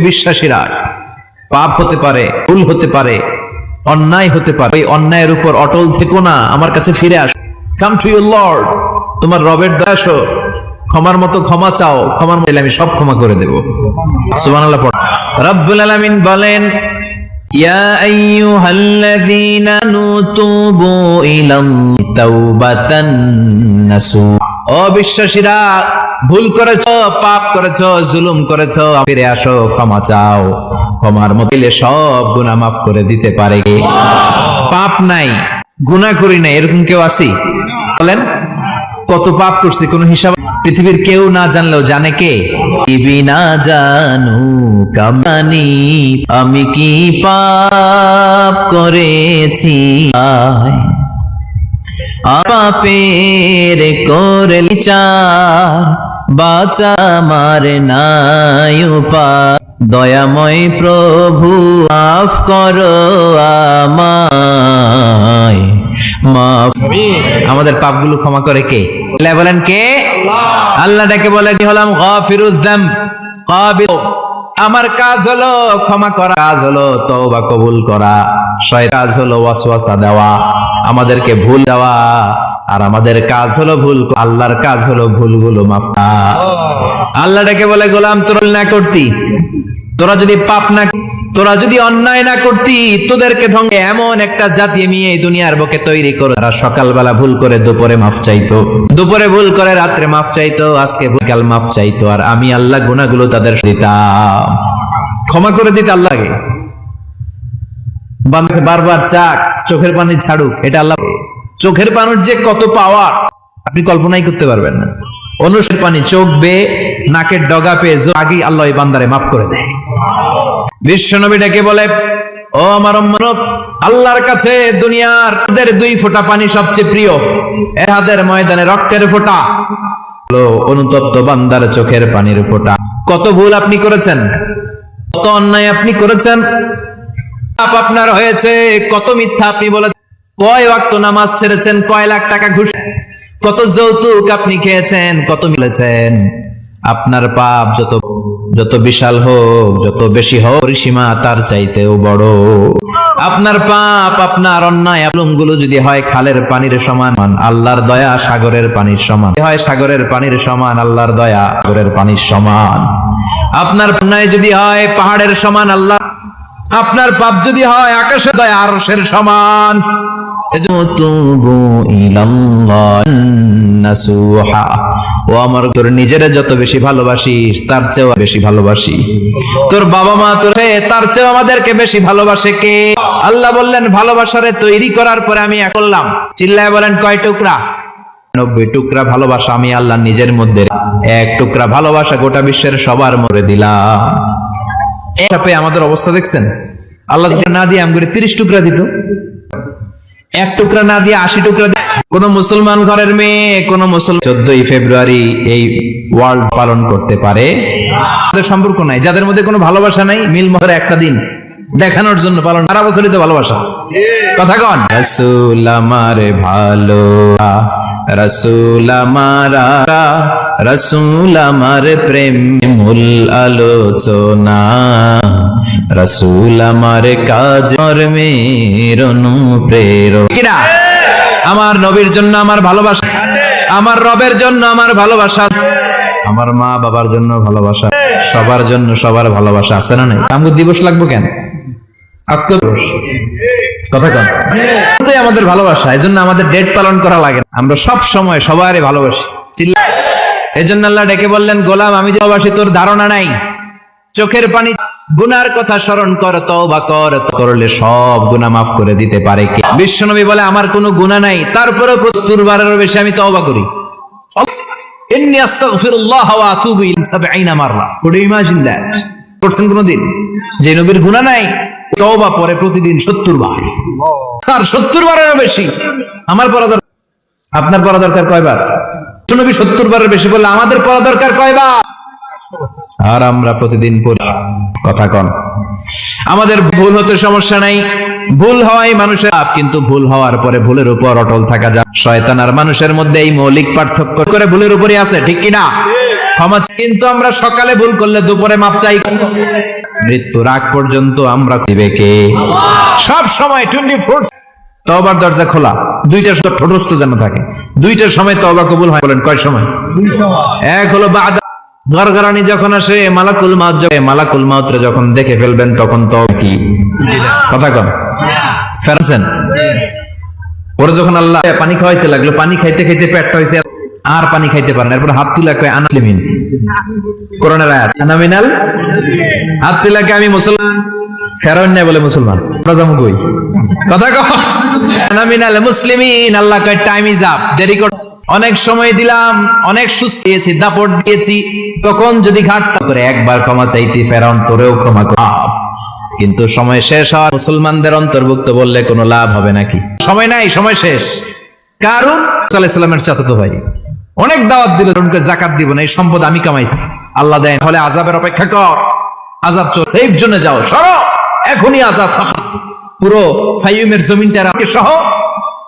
বিশ্বাসীরা পাপ হতে পারে, ভুল হতে পারে, অন্যায় হতে পারে। ওই অন্যায়ের উপর অটল থেকো না, আমার কাছে ফিরে আসো। কাম টু ইউর লর্ড তোমার রবের দয়াসো ক্ষমার মতো ক্ষমা চাও, ক্ষমার মতো আমি সব ক্ষমা করে দেবো। সুবহানাল্লাহ পড়। রব্বুল আলামিন বলেন, ইয়া আইয়ুহাল্লাযীনা নুতুবু ইলাম তাওবাতান নাসুহা অবিশ্বাসীরা ভুল করেছ, পাপ করেছ, জুলুম করেছ, ফিরে আসো, ক্ষমা চাও। ক্ষমার মতিলে সব গুনাহ মাফ করে দিতে পারে। পাপ নাই, গুনাহ করি নাই, এরকম কেউ আছি? বলেন, কত পাপ করছি, কোন হিসাব? পৃথিবীর কেউ না জানলেও জানে কে? না জানু কামানি আমি কি পাপ করেছি? আয় পাপের করে বিচার বাঁচা মার নাই উপায়। দয়াময় প্রভু মাফ করো আমায়। মাফ। আমাদের পাপগুলো ক্ষমা করে কে? বলেন কে? আল্লাহ। ডেকে বলে কি হলাম গাফিরুদ্দাম কাবিল আমার কাজ হলো ক্ষমা করা কাজ হলো তওবা কবুল করা শয় কাজ হলো ওয়াসওয়াসা দেওয়া আমাদেরকে ভুল দেওয়া আর আমাদের কাজ হলো ভুল আল্লাহর কাজ হলো ভুলগুলো মাফ আল্লাহটাকে বলে গোলাম তোর না করতি। তোরা যদি পাপ না তোরা যদি অন্যায় না করতি, তোদেরকে ধ্বংস এমন একটা জাতি আমি এই দুনিয়ার বুকে তৈরি করে তারা সকালবেলা ভুল করে দুপুরে মাফ চাইতো। দুপুরে ভুল করে রাত্রে মাফ চাইতো, আজকে কাল মাফ চাইতো। আর আমি আল্লাহ গুনাহগুলো তাদের দিতাম। ক্ষমা করে দিতে আল্লাহকে বাংলাদেশে বারবার চাক, চোখের পানি ছাড়ুক এটা আল্লাহ চোখের পানির যে কত পাওয়ার আপনি কল্পনাই করতে পারবেন না। অনুষের পানি চোখ বে নাকের ডগা পেয়ে আগেই আল্লাহ এই বান্দারে মাফ করে দেয়। বিশ্বনবী ডেকে বলে, ও আমার আল্লাহর কাছে দুনিয়ার দুই ফোঁটা পানি সবচেয়ে প্রিয়। এহাদের ময়দানে রক্তের ফোঁটা। অনুতপ্ত বান্দার চোখের পানির ফোঁটা। কত ভুল আপনি করেছেন, কত অন্যায় আপনি করেছেন। পাপ আপনার হয়েছে, কত মিথ্যা আপনি বলেছেন। কয় ওয়াক্ত নামাজ ছেড়েছেন, কয় লাখ টাকা ঘুষ। কত যৌতুক আপনি খেয়েছেন, কত মিলেছেন। আপনার পাপ যত যত বিশাল হোক, যত বেশি হোক, পরিসীমা তার চাইতেও বড়। আপনার পাপ, আপনার অন্যায়গুলো যদি হয় খালের পানির সমান, আল্লাহর দয়া সাগরের পানির সমান। হয় সাগরের পানির সমান, আল্লাহর দয়া সাগরের পানির সমান। আপনার অন্যায় যদি হয় পাহাড়ের সমান, আল্লাহ আপনার পাপ যদি হয়, আকাশের দয়া আরশের সমান। ও আমার, তোর নিজেরে যত বেশি ভালোবাসিস, তার চেয়েও বেশি ভালোবাসি। তোর বাবা মা তোর তার চেয়েও আমাদেরকে বেশি ভালোবাসে কে? আল্লাহ বললেন, ভালোবাসারে তৈরি করার পরে আমি করলাম। চিল্লায় বলেন, কয় টুকরা? নব্বই টুকরা ভালোবাসা আমি আল্লাহ নিজের মধ্যে, এক টুকরা ভালোবাসা গোটা বিশ্বের সবার মরে দিলাম। পেয়ে আমাদের অবস্থা দেখছেন? আল্লাহ না দিয়ে আমি তিরিশ টুকরা দিত, এক টুকরা না দিয়ে আশি টুকরা কোন মুসলমান ঘরের মেয়ে, কোন মুসলমান চোদ্দই ফেব্রুয়ারি এই ওয়ার্ল্ড পালন করতে পারে। সম্পর্ক নাই, যাদের মধ্যে কোনো ভালোবাসা নাই, মিল মহরে একটা দিন দেখানোর জন্য পালন সারা বছরই তো ভালোবাসা। কথা কন। রসুল আমার ভালো রসুল আমার রসুল আমার প্রেম মূল আলোচনা। রসুল আমার কাজ কর্মের অনুপ্রেরণা আমার নবীর জন্য আমার ভালোবাসা। আমার রবের জন্য আমার ভালোবাসা। আমার মা বাবার জন্য ভালোবাসা। সবার জন্য সবার ভালোবাসা আছে না নাই? আমগো দিবস লাগবো কেন? আজকে দিবস। কথা কন। আমাদের ভালোবাসা এই জন্য আমাদের ডেট পালন করা লাগে না। আমরা সব সময় সবারই ভালোবাসি। চিল্লা এই জন্য আল্লাহ ডেকে বললেন, গোলাম, আমি যে তোর ধারণা নাই। চোখের পানি, গুনার কথা স্মরণ কর, তওবা কর করলে সব গুনাহ মাফ করে দিতে পারে কে? বিশ্বনবী বলে, আমার কোনো গুনাহ নাই। তারপরেও প্রত্যুর বারেরও বেশি আমি তওবা করি। ইন্নী আস্তাগফিরুল্লাহ ওয়া আতুবু ইলাইহি 70 মাররা। Could imagine that. করছেন যে নবীর গুনাহ নাই, তওবা পরে প্রতিদিন 70 বার। স্যার 70 বারেরও বেশি। আমার পড়া দরকার আপনার পড়া দরকার কয়বার? নবী 70 বারের বেশি বললে আমাদের পড়া দরকার কয়বার? আর আমরা প্রতিদিন পড়ি। কথা কন। আমাদের ভুল হতে সমস্যা নাই। ভুল হওয়াই মানুষের পাপ, কিন্তু ভুল হওয়ার পরে ভুলের উপর অটল থাকা যায়। শয়তান আর মানুষের মধ্যে এই মৌলিক পার্থক্য করে ভুলের উপরই আছে ঠিক কি না ক্ষমা কিন্তু আমরা সকালে ভুল করলে দুপুরে মাপ চাই। মৃত্যুর আগ পর্যন্ত আমরা দিবে কে? সব সময় টোয়েন্টি ফোর তবার দরজা খোলা। দুইটার সময় ঠোঁটস্থ যেন থাকে। দুইটার সময় তবা কবুল হয়। বলেন কয় সময়? এক হলো বাদা। গরগরানি যখন আসে মালাকুল মাউত মালাকুল মাউতরে যখন দেখে ফেলবেন তখন তো কি? কথা কম ফেরাছেন? ওরা যখন আল্লাহ পানি খাওয়াইতে লাগল পানি খাইতে খাইতে পেটটা হয়েছে আর পানি খাইতে পারেন এরপর হাত তুলা কয় আনালিমিন করোনার আয়াত আনামিনাল হাত তুলাকে আমি মুসলমান। ফেরাউন বলে মুসলমান মুসলিমিন, আল্লাহ কয় টাইম ইজ আপ দেরি কর। অনেক সময় দিলাম, অনেক সুস্থ দিয়েছি, দাপট দিয়েছি। তখন যদি ঘাটটা করে, একবার ক্ষমা চাইতি, ফেরাউন তোরেও ক্ষমা কর। কিন্তু সময় শেষ হওয়ার, মুসলমানদের অন্তর্ভুক্ত বললে কোনো লাভ হবে নাকি? সময় নাই, সময় শেষ। কারণ সাল্লামের ভাই, অনেক দাওয়াত দিল জাকাত দিব না, এই সম্পদ আমি কামাইছি। আল্লাহ দেন হলে আজাবের অপেক্ষা কর। আজাব চো সেফ জন্য যাও, সরো। এখনই আজাব ফাঁকা। পুরো ফাইমের জমিনটা রাখে সহ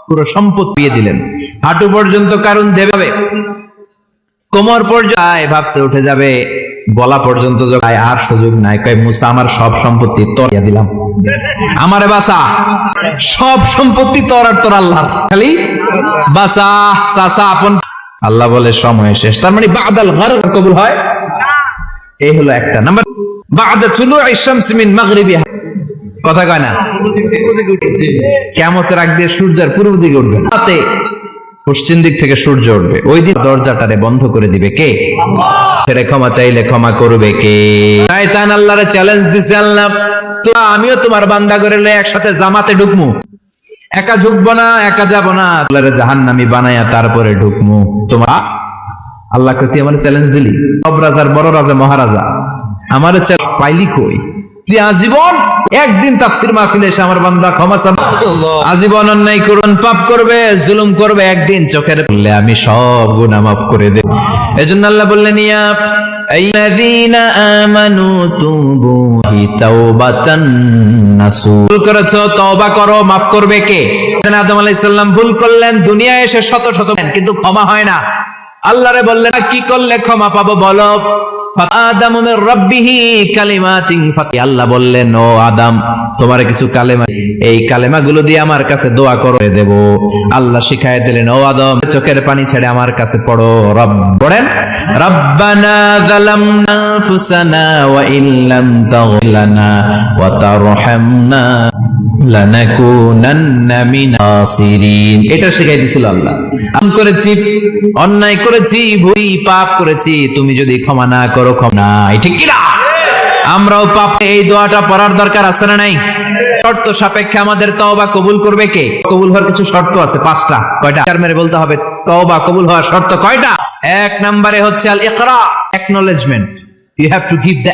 পুরো সম্পদ পেয়ে দিলেন। হাঁটু পর্যন্ত কারণ দেবে কোমর পর্যায়ে ভাবছে, উঠে যাবে। গলা পর্যন্ত যায় আর সুযোগ নাই। কয়, মুসা, আমার সব সম্পত্তি তোর দিয়া দিলাম। আমারে বাসা সব সম্পত্তি তোর আর তোর আল্লাহর। খালি বাসা চাচা, আপন আল্লাহ বলে, সময় শেষ। তার মানে বাদাল ঘর কবুল হয়। এই হলো একটা। নাম্বার, বাদা চুলু ইশামস মিন মাগরিবিহা। কথা কয় না? কেমতের আগ দিয়ে সূর্যের পূর্ব দিকে উঠবে। রাতে পশ্চিম দিক থেকে সূর্য উঠবে। ওই দিন দরজাটারে বন্ধ করে দিবে কে? ছেড়ে ক্ষমা চাইলে ক্ষমা করবে কে? শয়তান আল্লাহরে চ্যালেঞ্জ দিছে আল্লাহ। তো আমিও তোমার বান্দা করে লয়ে একসাথে জামাতে ঢুকমু। একা ঢুকবো না, একা যাব না। আল্লাহরে জাহান্নামী বানায়া তারপরে ঢুকমু। তোমার আল্লাহ তুই আমার চ্যালেঞ্জ দিলি? সব রাজার বড় রাজা মহারাজা। আমার পাইলি কই? আজীবন একদিন তাফসির মাহফিলে এসে আমার বান্দা ক্ষমা আজীবন অন্যায় করুন পাপ করবে জুলুম করবে একদিন চোখের বললে আমি সব গুনাহ মাফ করে দেব। এজন্য আল্লাহ বললেন ইয়া আইয়াযীনা আমানু তুবু তাওবাতান নাসু ভুল করেছ তওবা করো মাফ করবে কে? আদম আলাইহিস সালাম ভুল করলেন দুনিয়ায় এসে শত শত কিন্তু ক্ষমা হয় না। আল্লাহরে বললেন কি করলে ক্ষমা পাবো বলো? আল্লাহ বললেন, ও আদম, তোমার কিছু কালেমা এই দিয়ে আমার কাছে দোয়া করে দেব। আল্লাহ শিখায় দিলেন, ও আদম, চোখের পানি ছেড়ে আমার কাছে পড়ো, রব। পড়েন, রব্বানা ইল্লাম তাগফির আমরাও এই দোয়াটা পড়ার দরকার আছে না নাই? শর্ত সাপেক্ষে আমাদের তওবা কবুল করবে কে? কবুল হওয়ার কিছু শর্ত আছে, পাঁচটা। কয়টা? মেরে বলতে হবে, তওবা কবুল হওয়ার শর্ত কয়টা? এক নম্বরে হচ্ছে আল ইকরা you have to give the